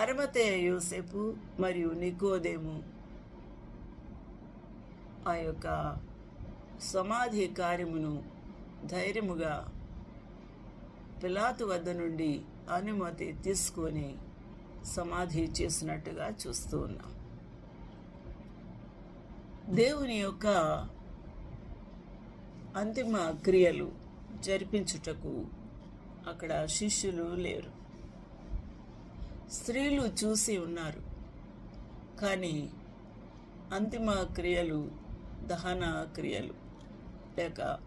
అరమతే యోసేపు మరియు నికోదేము ఆ యొక్క సమాధి కార్యమును ధైర్యముగా పిలాతు వద్ద నుండి అనుమతి తీసుకొని సమాధి చేసినట్టుగా చూస్తూ ఉన్నాం. దేవుని యొక్క అంతిమ క్రియలు జరిపించుటకు అక్కడ శిష్యులు లేరు. స్త్రీలు చూసి ఉన్నారు. కానీ అంతిమ క్రియలు దహన క్రియలు లేక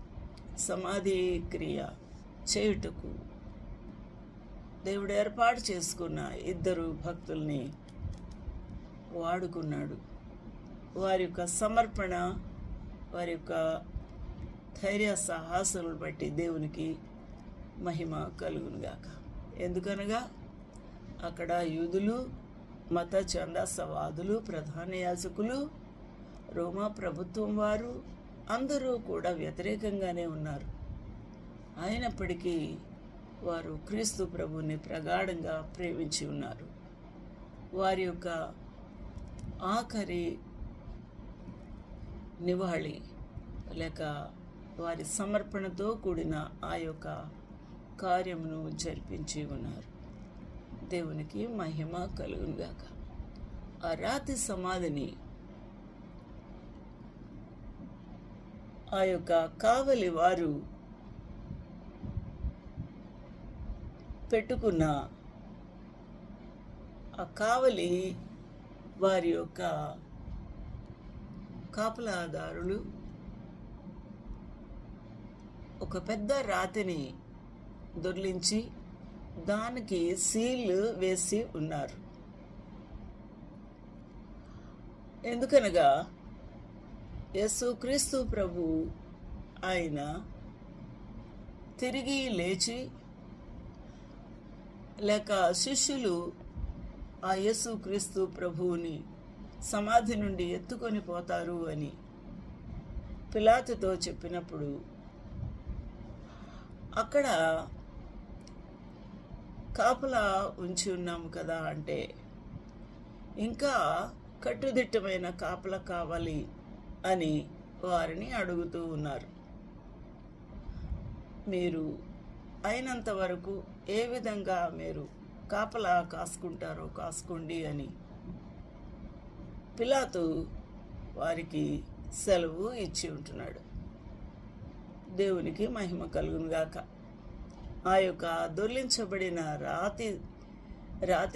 సమాధి క్రియ చేయుటకు దేవుడు ఏర్పాటు చేసుకున్న ఇద్దరు భక్తుల్ని వాడుకున్నాడు. వారి యొక్క సమర్పణ వారి యొక్క ధైర్య సాహసాలను బట్టి దేవునికి మహిమ కలుగునుగాక. ఎందుకనగా అక్కడ యూదులు మత చందాసవాదులు ప్రధాన యాజకులు రోమా ప్రభుత్వం వారు అందరూ కూడా వ్యతిరేకంగానే ఉన్నారు. అయినప్పటికీ వారు క్రీస్తు ప్రభుని ప్రగాఢంగా ప్రేమించి ఉన్నారు. వారి యొక్క ఆఖరి నివాళి లేక వారి సమర్పణతో కూడిన ఆ యొక్క కార్యమును జరిపించి ఉన్నారు. దేవునికి మహిమ కలుగునుగాక ఆ రాతి సమాధిని ఆ యొక్క కావలి వారు పెట్టుకున్న ఆ కావలి వారి యొక్క కాపలాదారులు ఒక పెద్ద రాతిని దొర్లించి దానికి సీల్ వేసి ఉన్నారు. ఎందుకనగా యేసుక్రీస్తు ప్రభు ఆయన తిరిగి లేచి లేక శిష్యులు ఆ యేసుక్రీస్తు ప్రభువుని సమాధి నుండి ఎత్తుకొని పోతారు అని పిలాతుతో చెప్పినప్పుడు అక్కడ కాపలా ఉంచి ఉన్నాము కదా అంటే ఇంకా కట్టుదిట్టమైన కాపల కావాలి అని వారిని అడుగుతూ ఉన్నారు. మీరు అయినంత వరకు ఏ విధంగా మీరు కాపలా కాసుకుంటారో కాసుకోండి అని పిలాతు వారికి సెలవు ఇచ్చి ఉంటున్నాడు. దేవునికి మహిమ కలుగునుగాక. ఆ యొక్క దొర్లించబడిన రాతి రాతి